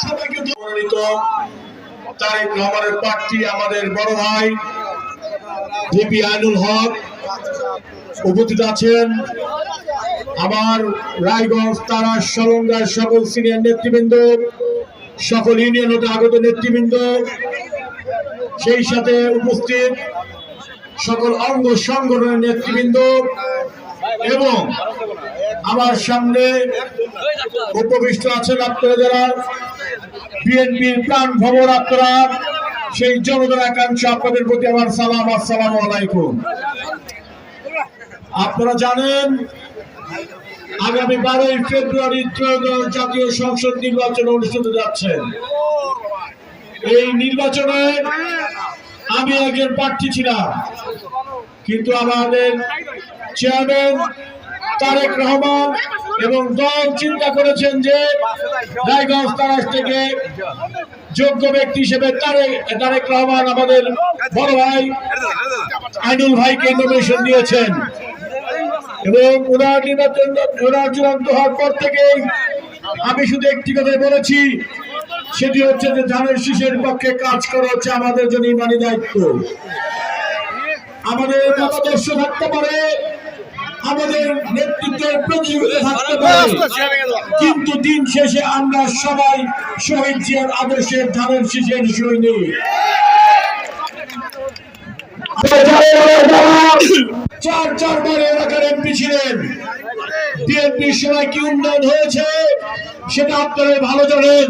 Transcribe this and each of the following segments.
সবাইকে আইনুল হক উপস্থিত আছেন রায়গঞ্জ সকল সিনিয়র নেতৃবৃন্দ সকল ইউনিয়ন আগত নেতৃবৃন্দ সেই সাথে উপস্থিত সকল অঙ্গ সংগঠনের নেতৃবৃন্দ এবং আমার সামনে উপবিষ্ট আছেন আপনারা যারা বিএনপির প্রাণ ভবন আপনারা, সেই জনতার একাংশ আপনাদের প্রতি আমার সালাম, আসসালাম আলাইকুম। আপনারা জানেন, আগামী বারোই ফেব্রুয়ারি ত্রয়োদশ জাতীয় সংসদ নির্বাচন অনুষ্ঠিত যাচ্ছে। এই নির্বাচনে আমি একজন প্রার্থী ছিলাম, কিন্তু আমাদের চেয়ারম্যান তারেক রহমান এবং দল চিন্তা করেছেন যে রায়গঞ্জ তারাস থেকে যোগ্য ব্যক্তি হিসেবে তারেক তারেক রহমান আমাদের বড় ভাই আইনুল ভাইকে নমিনেশন দিয়েছেন। এবং ওনার নির্বাচন, ওনার চূড়ান্ত হওয়ার পর থেকেই আমি শুধু একটি কথাই বলেছি, সেটি হচ্ছে যে ধানের শীষের পক্ষে কাজ করা হচ্ছে আমাদের জন্য ইমানি দায়িত্ব। আমাদের মতাদর্শ থাকতে পারে আমাদের নেতৃত্বের থাকতে পারে। কিন্তু দিন শেষে আমরা সবাই শহীদ জিয়ার আদর্শের ধানের শীষের সৈনিক চার চারবার এলাকার এমপি ছিলেন। বিএনপির সময় কি উন্নয়ন হয়েছে সেটা আপনারা ভালো জানেন।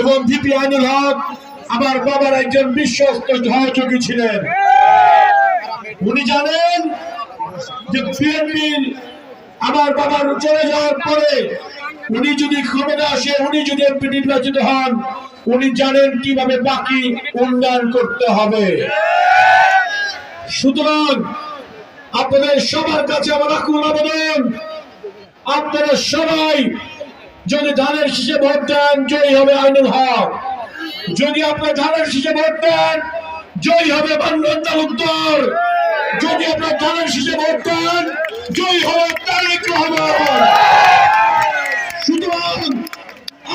এবং ভিপি আইনুল হক আমার বাবার একজন বিশ্বস্ত সহযোগী ছিলেন। উনি জানেন যে বিএনপির আমার বাবার চলে যাওয়ার পরে উনি যদি ক্ষমতা আসে, উনি যদি এমপি নির্বাচিত হন, উনি জানেন কীভাবে বাকি উন্নয়ন করতে হবে। সুতরাং আপনাদের সবার কাছে আমার আকুল আবেদন, আপনারা সবাই যদি ধানের শীষে ভোট দেন, জয়ী হবে আইনুল হক। যদি আপনার ধানের শীষে ভোট দেন, জয়ী হবে বান্ডন তালুকদার। যদি আপনার ধানের শীষে ভোট দেন, জয়ী হবে তারেক রহমান সুতরাং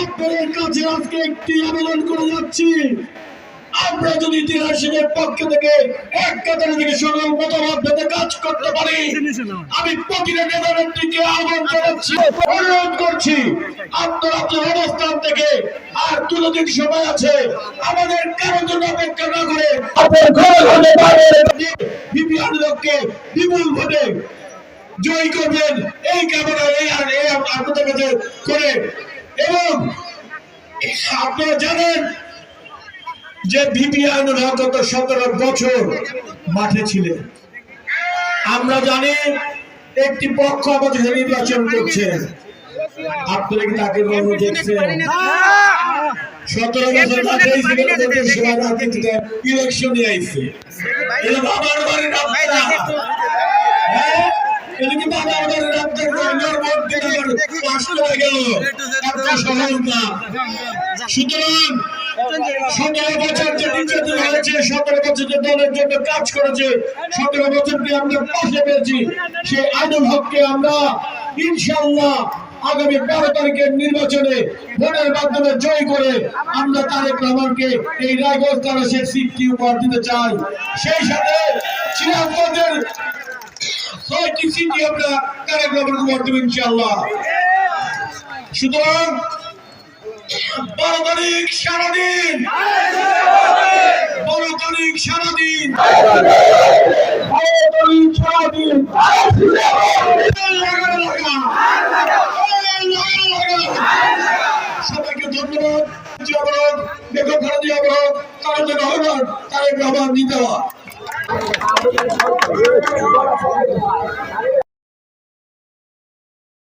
আপনাদের কাছে আজকে একটি আবেদন করে যাচ্ছি। আমরা যদি ইতিহাসের পক্ষ থেকে এক কাতারে থেকে সকল মতামত কাজ করতে পারি, আমি প্রতিটা নেতা আহ্বান জানাচ্ছি, অনুরোধ করছি, আপনারা আপনার অবস্থান থেকে দুটো সময় আছে আমাদের কারোর জন্য অপেক্ষা না করে আপনার ঘরে ঘরে বাইরে বিপি বিপুল ভোটে জয়ী করবেন। এই কামনা এই আর এই আপনাদের কাছে করে। এবং আপনারা জানেন যে গত সতেরো বছর মাঠে ছিলেন। আমরা জানি একটি পক্ষ আমাদের নির্বাচন করছে। আপনারা কি তাকে দেখছেন? সতেরো বছর মাঠেই ছিলেন ওদের সময় রাজনীতিতে ইলেকশনে আইছে। এটা বাবার বাড়ির আপনারা? এটা কি বাবার বাড়ির আপনার গঙ্গার মধ্যে পাশ করে গেল। এত সহজ সুতরাং সতেরো বছর যে নির্যাতন হয়েছে সতেরো বছর যে দলের জন্য কাজ করেছে সতেরো বছরকে আমরা পাশে পেয়েছি। সেই আইনুল হককে আমরা ইনশাল্লাহ আগামী বারো তারিখের নির্বাচনে ভোটের মাধ্যমে জয় করে আমরা তারেক রহমানকে এই রায়গঞ্জ তারাসের সিটটি উপহার দিতে চাই? সেই সাথে সিরাজগঞ্জের ছয়টি সিটি আমরা তারেক রহমান উপহার দেবো ইনশাল্লাহ সুতরাং বারো তারিখ সারাদিন। বারো তারিখ সারাদিন। বারো তারিখ সারাদিন। রহমান তারেক রহমান নিতে